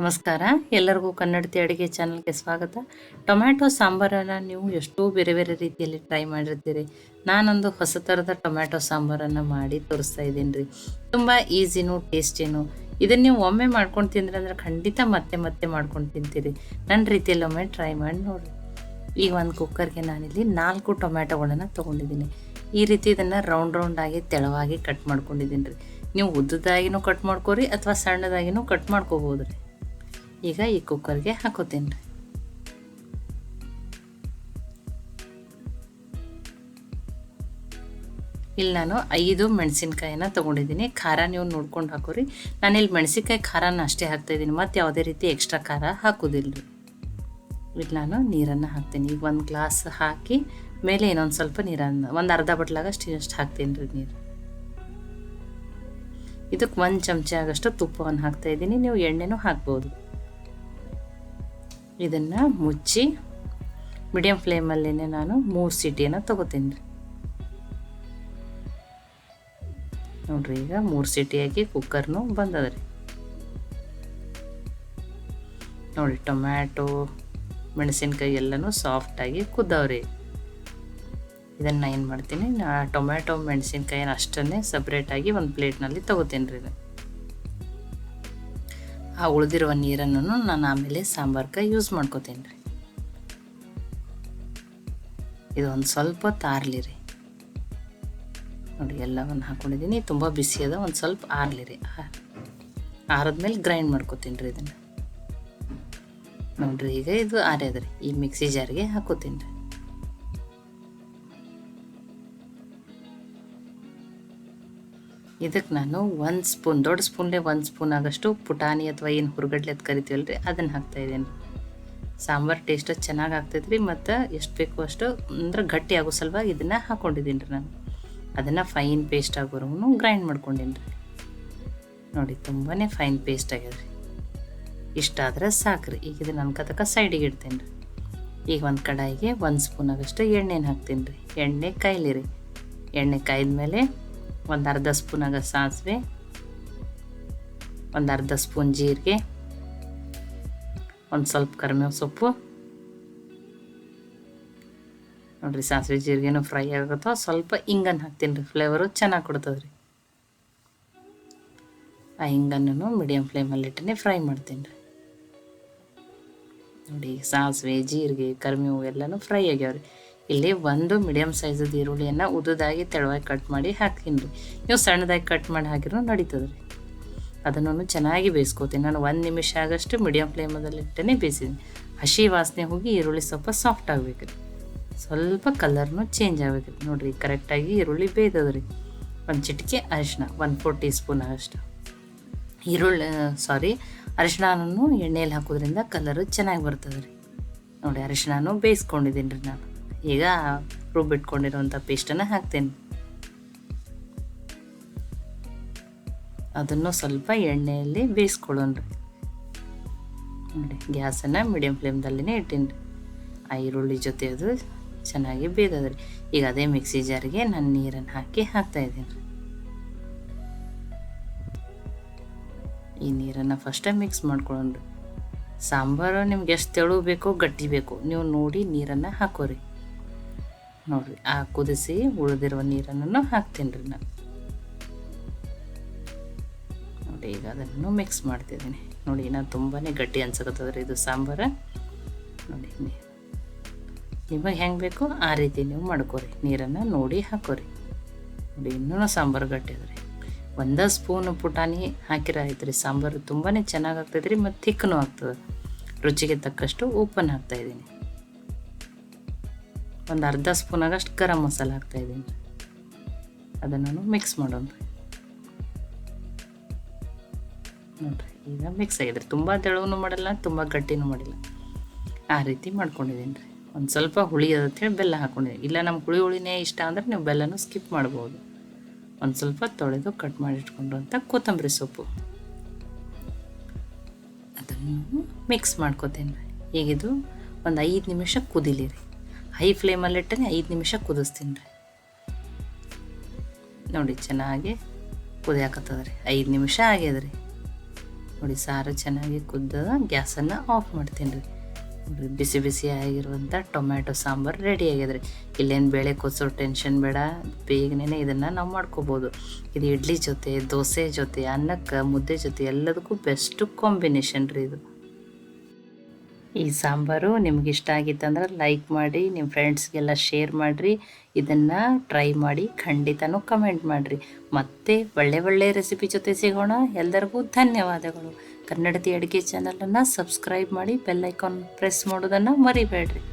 ನಮಸ್ಕಾರ. ಎಲ್ಲರಿಗೂ ಕನ್ನಡತಿ ಅಡುಗೆ ಚಾನಲ್ಗೆ ಸ್ವಾಗತ. ಟೊಮ್ಯಾಟೊ ಸಾಂಬಾರನ್ನು ನೀವು ಎಷ್ಟೋ ಬೇರೆ ಬೇರೆ ರೀತಿಯಲ್ಲಿ ಟ್ರೈ ಮಾಡಿರ್ತೀರಿ. ನಾನೊಂದು ಹೊಸ ಥರದ ಟೊಮ್ಯಾಟೊ ಸಾಂಬಾರನ್ನು ಮಾಡಿ ತೋರಿಸ್ತಾ ಇದ್ದೀನಿ ರೀ. ತುಂಬ ಈಸಿನೂ ಟೇಸ್ಟಿನೂ. ಇದನ್ನು ನೀವು ಒಮ್ಮೆ ಮಾಡ್ಕೊಂಡು ತಿಂದ್ರೆ ಅಂದ್ರೆ ಖಂಡಿತ ಮತ್ತೆ ಮತ್ತೆ ಮಾಡ್ಕೊಂಡು ತಿಂತೀರಿ. ನನ್ನ ರೀತಿಯಲ್ಲಿ ಒಮ್ಮೆ ಟ್ರೈ ಮಾಡಿ ನೋಡಿರಿ ಈಗ ಒಂದು ಕುಕ್ಕರ್ಗೆ ನಾನಿಲ್ಲಿ ನಾಲ್ಕು ಟೊಮ್ಯಾಟೊಗಳನ್ನು ತೊಗೊಂಡಿದ್ದೀನಿ. ಈ ರೀತಿ ಇದನ್ನು ರೌಂಡ್ ರೌಂಡಾಗಿ ತೆಳವಾಗಿ ಕಟ್ ಮಾಡ್ಕೊಂಡಿದ್ದೀನಿ ರೀ. ನೀವು ಉದ್ದದಾಗಿನೂ ಕಟ್ ಮಾಡ್ಕೋರಿ ಅಥವಾ ಸಣ್ಣದಾಗಿನೂ ಕಟ್ ಮಾಡ್ಕೋಬೋದು ರೀ ಈಗ ಈ ಕುಕ್ಕರ್ಗೆ ಹಾಕೋತೀನಿ. ರೀ ಇಲ್ಲಿ ನಾನು ಐದು ಮೆಣಸಿನ್ಕಾಯಿನ ತೊಗೊಂಡಿದ್ದೀನಿ. ಖಾರ ನೀವು ನೋಡ್ಕೊಂಡು ಹಾಕೋರಿ. ನಾನಿಲ್ಲಿ ಮೆಣಸಿನ್ಕಾಯಿ ಖಾರನ ಅಷ್ಟೇ ಹಾಕ್ತಾಯಿದ್ದೀನಿ ಮತ್ತು ಯಾವುದೇ ರೀತಿ ಎಕ್ಸ್ಟ್ರಾ ಖಾರ ಹಾಕೋದಿಲ್ಲ. ರೀ ಇಲ್ಲಿ ನಾನು ನೀರನ್ನು ಹಾಕ್ತೀನಿ. ಈಗ ಒಂದು ಗ್ಲಾಸ್ ಹಾಕಿ ಮೇಲೆ ಇನ್ನೊಂದು ಸ್ವಲ್ಪ ನೀರನ್ನು, ಒಂದು ಅರ್ಧ ಬಟ್ಲಾಗಷ್ಟು ಅಷ್ಟು ಹಾಕ್ತೀನಿ ರೀ ನೀರು. ಇದಕ್ಕೆ ಒಂದು ಚಮಚ ಆಗಷ್ಟು ತುಪ್ಪವನ್ನು ಹಾಕ್ತಾ ಇದ್ದೀನಿ. ನೀವು ಎಣ್ಣೆನೂ ಹಾಕ್ಬೋದು. ಇದನ್ನು ಮುಚ್ಚಿ ಮೀಡಿಯಮ್ ಫ್ಲೇಮಲ್ಲೇ ನಾನು ಮೂರು ಸೀಟಿಯನ್ನು ತಗೋತೀನಿ. ರೀ ನೋಡ್ರಿ, ಈಗ ಮೂರು ಸೀಟಿಯಾಗಿ ಕುಕ್ಕರ್ನು ಬಂದದ ರೀ ನೋಡಿ ಟೊಮ್ಯಾಟೊ ಮೆಣಸಿನ್ಕಾಯಿ ಎಲ್ಲನೂ ಸಾಫ್ಟಾಗಿ ಕುದ್ದವ್ರಿ ಇದನ್ನು ಏನು ಮಾಡ್ತೀನಿ, ನಾ ಟೊಮ್ಯಾಟೊ ಮೆಣಸಿನ್ಕಾಯಿನ ಅಷ್ಟನ್ನೇ ಸಪ್ರೇಟಾಗಿ ಒಂದು ಪ್ಲೇಟ್ನಲ್ಲಿ ತೊಗೋತೀನಿ ರೀ ಆ ಉಳಿದಿರುವ ನೀರನ್ನು ನಾನು ಆಮೇಲೆ ಸಾಂಬಾರ್ಗೆ ಯೂಸ್ ಮಾಡ್ಕೋತೀನಿ ರೀ. ಇದು ಒಂದು ಸ್ವಲ್ಪ ತಾರ್ಲಿ ರೀ. ನೋಡಿ, ಎಲ್ಲವನ್ನು ಹಾಕ್ಕೊಂಡಿದ್ದೀನಿ ತುಂಬ ಬಿಸಿ ಅದ, ಒಂದು ಸ್ವಲ್ಪ ಆರ್ಲಿ ರೀ. ಆರದ್ಮೇಲೆ ಗ್ರೈಂಡ್ ಮಾಡ್ಕೋತೀನಿ ರೀ ಇದನ್ನು. ನೋಡ್ರಿ, ಈಗ ಇದು ಆರ್ಯದ ಈ ಮಿಕ್ಸಿ ಜಾರ್ಗೆ ಹಾಕೋತೀನಿ ರೀ. ಇದಕ್ಕೆ ನಾನು ಒಂದು ಸ್ಪೂನ್ ದೊಡ್ಡ ಸ್ಪೂನ್ಲೇ ಒಂದು ಸ್ಪೂನ್ ಆಗಷ್ಟು ಪುಟಾಣಿ ಅಥವಾ ಏನು ಹುರುಗಡ್ಲೆ ಅಂತ ಕರಿತೀವಲ್ಲ ರೀ ಅದನ್ನು ಹಾಕ್ತಾಯಿದ್ದೀನಿ ಸಾಂಬಾರು ಟೇಸ್ಟ್ ಚೆನ್ನಾಗಿ ಆಗ್ತೈತೆ ರೀ ಮತ್ತು ಎಷ್ಟು ಬೇಕು ಅಷ್ಟು ಅಂದ್ರೆ ಗಟ್ಟಿ ಆಗೋ ಸಲುವಾಗಿ ಇದನ್ನು ಹಾಕ್ಕೊಂಡಿದ್ದೀನಿ ರೀ ನಾನು. ಅದನ್ನು ಫೈನ್ ಪೇಸ್ಟ್ ಆಗೋರು ಗ್ರೈಂಡ್ ಮಾಡ್ಕೊಂಡೀನಿ ರೀ ನೋಡಿ ತುಂಬಾ ಫೈನ್ ಪೇಸ್ಟ್ ಆಗ್ಯದ ರೀ ಇಷ್ಟಾದ್ರೆ ರೀ ಈಗ ಇದನ್ನು ಕತಕ ಸೈಡಿಗೆ ಇಡ್ತೀನಿ ರೀ ಈಗ ಒಂದು ಕಡಾಯಿಗೆ ಒಂದು ಸ್ಪೂನ್ ಆಗಷ್ಟು ಎಣ್ಣೆನ ಹಾಕ್ತೀನಿ ರೀ ಎಣ್ಣೆ ಕಾಯ್ಲಿ ರೀ ಎಣ್ಣೆ ಕಾಯ್ದ ಮೇಲೆ ಒಂದು ಅರ್ಧ ಸ್ಪೂನ್ ಆಗ ಸಾಸಿವೆ, ಒಂದು ಅರ್ಧ ಸ್ಪೂನ್ ಜೀರಿಗೆ, ಒಂದು ಸ್ವಲ್ಪ ಕರಿಬೇವು ಸೊಪ್ಪು. ನೋಡಿರಿ, ಸಾಸಿವೆ ಜೀರಿಗೆನೂ ಫ್ರೈ ಆಗುತ್ತೋ. ಸ್ವಲ್ಪ ಹಿಂಗನ್ನು ಹಾಕ್ತೀನಿ ರೀ ಫ್ಲೇವರು ಚೆನ್ನಾಗಿ ಕೊಡ್ತದೆ ರೀ ಆ ಹಿಂಗನ್ನು ಮೀಡಿಯಮ್ ಫ್ಲೇಮಲ್ಲಿ ಇಟ್ಟನೆ ಫ್ರೈ ಮಾಡ್ತೀನಿ ರೀ. ನೋಡಿ, ಸಾಸಿವೆ, ಜೀರಿಗೆ ಕರಿಬೇವು ಎಲ್ಲನೂ ಫ್ರೈ ಆಗ್ಯಾವ ರೀ ಇಲ್ಲಿ ಒಂದು ಮೀಡಿಯಮ್ ಸೈಜದ ಈರುಳ್ಳಿಯನ್ನು ಉದ್ದದಾಗಿ ತೆಳುವಾಗಿ ಕಟ್ ಮಾಡಿ ಹಾಕ್ತೀನಿ ರೀ. ನೀವು ಸಣ್ಣದಾಗಿ ಕಟ್ ಮಾಡಿ ಹಾಕಿರೂ ನಡೀತದೆ ರೀ. ಅದನ್ನು ಚೆನ್ನಾಗಿ ಬೇಯಿಸ್ಕೋತೀನಿ. ನಾನು ಒಂದು ನಿಮಿಷ ಆಗಷ್ಟು ಮೀಡಿಯಮ್ ಫ್ಲೇಮದಲ್ಲಿ ಇಟ್ಟೇ ಬೇಯಿಸಿದ್ದೀನಿ. ಹಸಿ ವಾಸನೆ ಹೋಗಿ ಈರುಳ್ಳಿ ಸ್ವಲ್ಪ ಸಾಫ್ಟ್ ಆಗಬೇಕು ರೀ. ಸ್ವಲ್ಪ ಕಲರ್ನು ಚೇಂಜ್ ಆಗಬೇಕು ರೀ. ನೋಡಿರಿ ಕರೆಕ್ಟಾಗಿ ಈರುಳ್ಳಿ ಬೇಯ್ದದ ರೀ. ಒಂದು ಚಿಟಿಕೆ ಅರಿಶಿನ ಒನ್ ಫೋರ್ ಟೀ ಸ್ಪೂನ್ ಆಗಷ್ಟು. ಈರುಳ್ಳಿ ಸಾರಿ ಅರಿಶಿಣನೂ ಎಣ್ಣೆಯಲ್ಲಿ ಹಾಕೋದ್ರಿಂದ ಕಲರು ಚೆನ್ನಾಗಿ ಬರ್ತದೆ ರೀ. ನೋಡಿ, ಅರಿಶಿಣನೂ ಬೇಯಿಸ್ಕೊಂಡಿದ್ದೀನಿ ರೀ ನಾನು. ಈಗ ರುಬ್ಬಿಟ್ಕೊಂಡಿರುವಂಥ ಪೇಸ್ಟನ್ನು ಹಾಕ್ತೇನೆ. ಅದನ್ನು ಸ್ವಲ್ಪ ಎಣ್ಣೆಯಲ್ಲಿ ಬೇಯಿಸ್ಕೊಳ್ಳೋಣ ನೋಡಿ ಗ್ಯಾಸನ್ನು ಮೀಡಿಯಮ್ ಫ್ಲೇಮ್ದಲ್ಲಿನೇ ಇಟ್ಟೀನಿ ರೀ ಆ ಈರುಳ್ಳಿ ಜೊತೆ ಅದು ಚೆನ್ನಾಗಿ ಬೇಯ್ದದ್ರಿ. ಈಗ ಅದೇ ಮಿಕ್ಸಿ ಜಾರಿಗೆ ನಾನು ನೀರನ್ನು ಹಾಕಿ ಹಾಕ್ತಾಯಿದ್ದೀನಿ ರೀ ಈ ನೀರನ್ನು ಫಸ್ಟೇ ಮಿಕ್ಸ್ ಮಾಡ್ಕೊಳ್ಳೋಣ ಸಾಂಬಾರು ನಿಮ್ಗೆ ಎಷ್ಟು ತೆಳು ಬೇಕೋ ಗಟ್ಟಿ ಬೇಕು. ನೀವು ನೋಡಿ ನೀರನ್ನು ಹಾಕೋರಿ. ನೋಡಿರಿ, ಆ ಕುದಿಸಿ ಉಳಿದಿರುವ ನೀರನ್ನು ಹಾಕ್ತೀನಿ ರೀ ನಾನು. ನೋಡಿ, ಈಗ ಅದನ್ನು ಮಿಕ್ಸ್ ಮಾಡ್ತಿದ್ದೀನಿ. ನೋಡಿ ನಾನು ತುಂಬಾ ಗಟ್ಟಿ ಅನ್ಸಕತ್ತದ ರೀ ಇದು ಸಾಂಬಾರು. ನೋಡಿ ನಿಮಗೆ ಹೆಂಗೆ ಬೇಕು ಆ ರೀತಿ ನೀವು ಮಾಡ್ಕೋರಿ. ನೀರನ್ನು ನೋಡಿ ಹಾಕೋರಿ. ನೋಡಿ ಇನ್ನೂ ಸಾಂಬಾರು ಗಟ್ಟಿ ಅದ್ರಿ. ಒಂದೇ ಸ್ಪೂನ್ ಪುಟಾಣಿ ರೀ ಸಾಂಬಾರು ತುಂಬಾ ಚೆನ್ನಾಗಿ ಆಗ್ತೈತೆ ರೀ ಮತ್ತು ತಿಕ್ಕನೂ ಆಗ್ತದೆ. ರುಚಿಗೆ ತಕ್ಕಷ್ಟು ಉಪ್ಪನ್ನು ಹಾಕ್ತಾಯಿದ್ದೀನಿ ಒಂದು ಅರ್ಧ ಸ್ಪೂನ್ ಆಗಷ್ಟು ಗರಂ ಮಸಾಲ ಹಾಕ್ತಾಯಿದ್ದೀನಿ ಅದನ್ನು ಮಿಕ್ಸ್ ಮಾಡೋಣ. ನೋಡಿರಿ, ಈಗ ಮಿಕ್ಸ್ ಆಗಿದೆ ತುಂಬ ತೆಳುವೂ ಮಾಡಲ್ಲ, ತುಂಬ ಗಟ್ಟಿನೂ ಮಾಡಿಲ್ಲ. ಆ ರೀತಿ ಮಾಡ್ಕೊಂಡಿದ್ದೀನಿ ರೀ. ಒಂದು ಸ್ವಲ್ಪ ಹುಳಿ ಹೇಳಿ ಬೆಲ್ಲ ಹಾಕ್ಕೊಂಡಿದ್ದೀನಿ ಇಲ್ಲ ನಮ್ಮ ಹುಳಿ ಹುಳಿನೇ ಇಷ್ಟ ಅಂದರೆ ನೀವು ಬೆಲ್ಲನೂ ಸ್ಕಿಪ್ ಮಾಡ್ಬೋದು. ಒಂದು ಸ್ವಲ್ಪ ತೊಳೆದು ಕಟ್ ಮಾಡಿ ಇಟ್ಕೊಂಡು ಅಂತ ಕೊತ್ತಂಬರಿ ಸೊಪ್ಪು. ಅದನ್ನು ಮಿಕ್ಸ್ ಮಾಡ್ಕೋತೀನಿ ರೀ. ಈಗಿದು ಒಂದು ಐದು ನಿಮಿಷ ಕುದಿಲಿ ರೀ. ಹೈ ಫ್ಲೇಮಲ್ಲಿಟ್ಟನೆ ಐದು ನಿಮಿಷ ಕುದಿಸ್ತೀನಿ ರೀ. ನೋಡಿ ಚೆನ್ನಾಗಿ ಕುದಿಯಾಕತ್ತದ ರೀ ಐದು ನಿಮಿಷ ಆಗ್ಯದ ರೀ ನೋಡಿ ಸಾರು ಚೆನ್ನಾಗಿ ಕುದ್ದದ ಗ್ಯಾಸನ್ನು ಆಫ್ ಮಾಡ್ತೀನಿ ರೀ. ನೋಡಿ ಬಿಸಿ ಬಿಸಿ ಆಗಿರುವಂಥ ಟೊಮ್ಯಾಟೊ ಸಾಂಬಾರು ರೆಡಿ ಆಗ್ಯದ್ರಿ. ಇಲ್ಲೇನು ಬೇಳೆ ಕೊಸೋ, ಟೆನ್ಷನ್ ಬೇಡ ಬೇಗನೆ ಇದನ್ನು ನಾವು ಮಾಡ್ಕೋಬೋದು. ಇದು ಇಡ್ಲಿ ಜೊತೆ, ದೋಸೆ ಜೊತೆ, ಅನ್ನಕ್ಕೆ, ಮುದ್ದೆ ಜೊತೆ ಎಲ್ಲದಕ್ಕೂ ಬೆಸ್ಟ್ ಕಾಂಬಿನೇಷನ್ ರೀ ಇದು. ಈ ಸಾಂಬಾರು ನಿಮ್ಗೆ ಇಷ್ಟ ಆಗಿತ್ತಂದ್ರೆ ಲೈಕ್ ಮಾಡಿ ನಿಮ್ಮ ಫ್ರೆಂಡ್ಸ್ಗೆಲ್ಲ ಶೇರ್ ಮಾಡಿರಿ. ಇದನ್ನು ಟ್ರೈ ಮಾಡಿ ಖಂಡಿತನೂ ಕಮೆಂಟ್ ಮಾಡಿರಿ. ಮತ್ತೆ ಒಳ್ಳೆ ಒಳ್ಳೆ ರೆಸಿಪಿ ಜೊತೆ ಸಿಗೋಣ. ಎಲ್ಲರಿಗೂ ಧನ್ಯವಾದಗಳು. ಕನ್ನಡತಿ ಅಡುಗೆ ಚಾನಲನ್ನು ಸಬ್ಸ್ಕ್ರೈಬ್ ಮಾಡಿ ಬೆಲ್ ಐಕಾನ್ ಪ್ರೆಸ್ ಮಾಡೋದನ್ನು ಮರಿಬೇಡ್ರಿ.